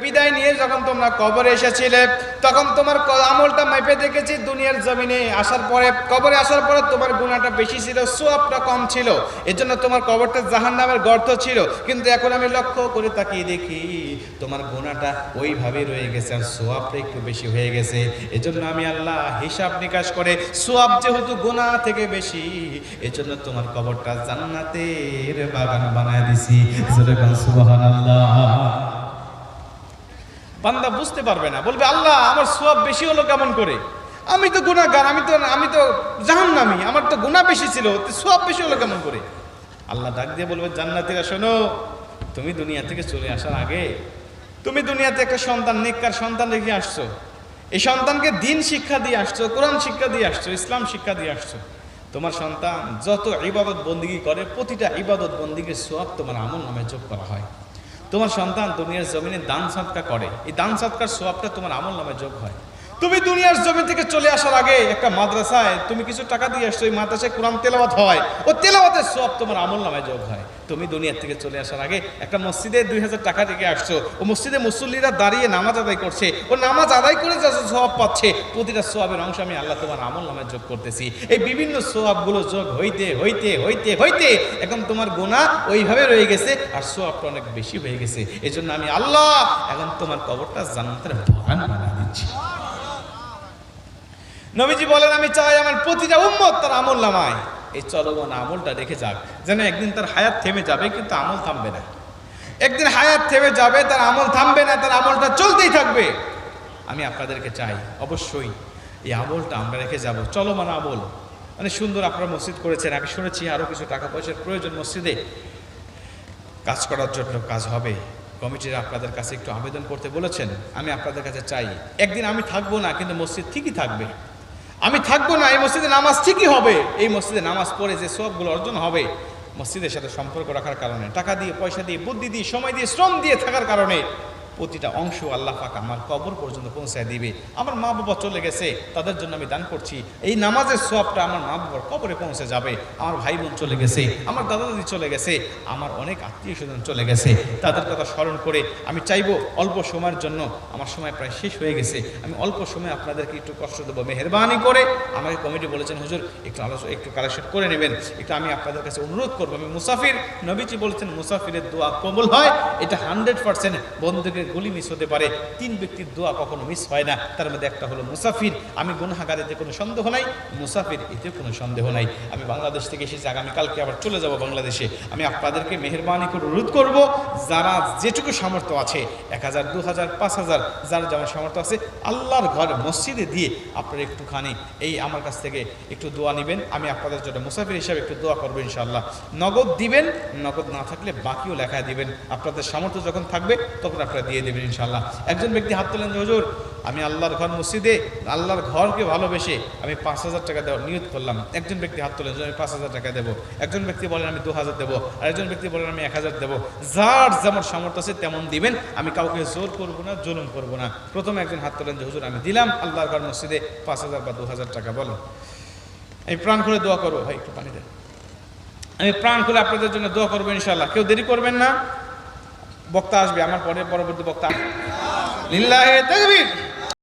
বিদায় নিয়ে যখন তোমরা কবরে এসেছিলে, তখন তোমার আমলটা মাইপে দেখেছি, দুনিয়ার জমিনে আসার পরে, কবরে আসার পরে তোমার গুণাটা বেশি ছিল, সোয়াবটা কম ছিল। এজন্য তোমার কবরটা জাহান নামের গর্ত ছিল। কিন্তু এখন আমি লক্ষ্য করে তাকিয়ে দেখি, তোমার গুণাটা ওইভাবে রয়ে গেছে আর সোয়াবটা একটু বেশি হয়ে গেছে। এজন্য আমি আল্লাহ হিসাব নিকাশ করে, সোয়াব যেহেতু গুণা থেকে বেশি, এজন্য তোমার কবরটা জান্নাতের বাগান বানায় দিছি। বান্দা বুঝতে পারবে না। বলবে, আল্লাহ, আমার সোয়াব বেশি হলো কেমন করে? আমি তো গুণাগার আমি তো আমি তো জাহান্নামি, আমার তো গুণা বেশি ছিল সোয়াব বেশি হলো কেমন করে? আল্লাহ ডাক দিয়ে বলবে জান্নাতিরা শোনো, তুমি দুনিয়া থেকে চলে আসার আগে, তুমি দুনিয়াতে একটা সন্তান, নেককার সন্তান রেখে আসছো। এই সন্তানকে দিন শিক্ষা দিয়ে আসছো, কোরআন শিক্ষা দিয়ে আসছো, ইসলাম শিক্ষা দিয়ে আসছো। তোমার সন্তান যত ইবাদত বন্দিগি করে, প্রতিটা ইবাদত বন্দিগির সোয়াব তোমার আমল নামে যোগ করা হয়। তোমার সন্তান দুনিয়ার জমিনে দান সৎকা করে। এই দান সৎকার সোয়াবটা তোমার আমল নামে যোগ হয়। তুমি দুনিয়ার জমি থেকে চলে আসার আগে একটা মাদ্রাসায় তুমি কিছু টাকা দিয়ে আসছো ওই মাদ্রাসায় কোরআন তেলাওয়াত হয়। ও তেলাওয়াতের সোয়াব তোমার আমল নামে যোগ হয়। তুমি দুনিয়ার থেকে চলে আসার আগে একটা মসজিদে দুই হাজার টাকা রেখে আসছো। ও মসজিদে মুসল্লিরা দাঁড়িয়ে নামাজ আদায় করছে। ও নামাজ আদায় করে যা সোয়াব পাচ্ছে, প্রতিটা সোয়াবের অংশ আমি আল্লাহ তোমার আমল নামায় যোগ করতেছি। এই বিভিন্ন সোয়াবগুলো যোগ হইতে হইতে হইতে হইতে এখন তোমার গোনা ওইভাবে রয়ে গেছে আর সোয়াবটা অনেক বেশি হয়ে গেছে। এই জন্য আমি আল্লাহ এখন তোমার কবরটা জান্নাতের বাগান বানিয়ে দিচ্ছি। নবীজি বলেন, আমি চাই আমার প্রতিটা উম্মত তার আমল নামায়। এই চলমান আমলটা রেখে যাক, যেন একদিন তার হায়াত থেমে যাবে, কিন্তু আমল থামবে না। একদিন হায়াত থেমে যাবে, তার আমল থামবে না, তার আমলটা চলতেই থাকবে। আমি আপনাদেরকে চাই, অবশ্যই এই আমলটা আমরা রেখে যাব, চলমান আমল। মানে সুন্দর আপনারা মসজিদ করেছেন, আমি শুনেছি আরও কিছু টাকা পয়সার প্রয়োজন মসজিদে। কাজ করার জন্য কাজ হবে। কমিটিরা আপনাদের কাছে একটু আবেদন করতে বলেছেন, আমি আপনাদের কাছে চাই, একদিন আমি থাকব না, কিন্তু মসজিদ ঠিকই থাকবে। আমি থাকব না, এই মসজিদে নামাজ ঠিকই হবে। এই মসজিদে নামাজ পড়ে যে সবগুলো অর্জন হবে, মসজিদের সাথে সম্পর্ক রাখার কারণে, টাকা দিয়ে, পয়সা দিয়ে, বুদ্ধি দিয়ে, সময় দিয়ে, শ্রম দিয়ে থাকার কারণে প্রতিটা অংশ আল্লাহ পাক আমার কবর পর্যন্ত পৌঁছায় দিবে। আমার মা বাবা চলে গেছে, তাদের জন্য আমি দান করছি। এই নামাজের সবটা আমার মা বাবার কবরে পৌঁছে যাবে। আমার ভাই বোন চলে গেছে, আমার দাদা দাদি চলে গেছে, আমার অনেক আত্মীয় স্বজন চলে গেছে। তাদের কথা স্মরণ করে আমি চাইব অল্প সময়ের জন্য, আমার সময় প্রায় শেষ হয়ে গেছে। আমি অল্প সময় আপনাদেরকে একটু কষ্ট দেবো, মেহরবানি করে আমাকে কমিটি বলেছেন, হুজুর, একটু আলোচনা একটু কালেকশন করে নেবেন। একটু আমি আপনাদের কাছে অনুরোধ করব। আমি মুসাফির, নবীজি বলেছেন, মুসাফিরের দোয়া কবুল হয়। এটা হান্ড্রেড পার্সেন্ট বন্ধুকে গুলি মিস হতে পারে। তিন ব্যক্তির দোয়া কখনো মিস হয় না। তার মধ্যে একটা হলো মুসাফির। আমি গুনাহাগার এতে কোনো সন্দেহ নাই, মুসাফির এতে কোনো সন্দেহ নাই। আমি বাংলাদেশ থেকে এসেছি, আগামীকালকে আবার চলে যাব বাংলাদেশে। আমি আপনাদেরকে মেহরবানি করে অনুরোধ করব, যারা যেটুকু সামর্থ্য আছে, এক হাজার, দু হাজার, পাঁচ হাজার, যার যেমন সামর্থ্য আছে, আল্লাহর ঘর মসজিদে দিয়ে আপনারা একটুখানি এই আমার কাছ থেকে একটু দোয়া নেবেন। আমি আপনাদের জন্য মুসাফির হিসাবে একটু দোয়া করব ইনশাআল্লাহ। নগদ দিবেন, নগদ না থাকলে বাকিও লেখায় দিবেন। আপনাদের সামর্থ্য যখন থাকবে, তখন আপনারা দিয়ে দেবেন ইনশাআল্লাহ। একজন ব্যক্তি হাত তোলেন হুজুর, আমি আল্লাহর ঘর মসজিদে আল্লাহর ঘরকে ভালোবেসে আমি পাঁচ হাজার টাকা দেওয়ার নিয়ত করলাম। একজন ব্যক্তি হাত তোলেন আমি পাঁচ হাজার টাকা দেবো। একজন ব্যক্তি বলেন, আমি দু হাজার দেবো। আর একজন ব্যক্তি বলেন, আমি এক হাজার দেবো। যার যেমন সামর্থ্য আছে তেমন দিবেন। আমি কাউকে জোর করব না, জুলুম করব না। প্রথমে একজন হাত তোলেন যে, হুজুর, আমি দিলাম আল্লাহর ঘর মসজিদে পাঁচ হাজার বা দু হাজার টাকা। বলো আমি প্রাণ করে দোয়া করব। ভাই, একটু পানি দেন। আমি প্রাণ খুলে আপনাদের জন্য দোয়া করব ইনশাল্লাহ কেউ দেরি করবেন না। বক্তা আসবে আমার পরে পরবর্তী বক্তা। লিল্লাহে তাকবীর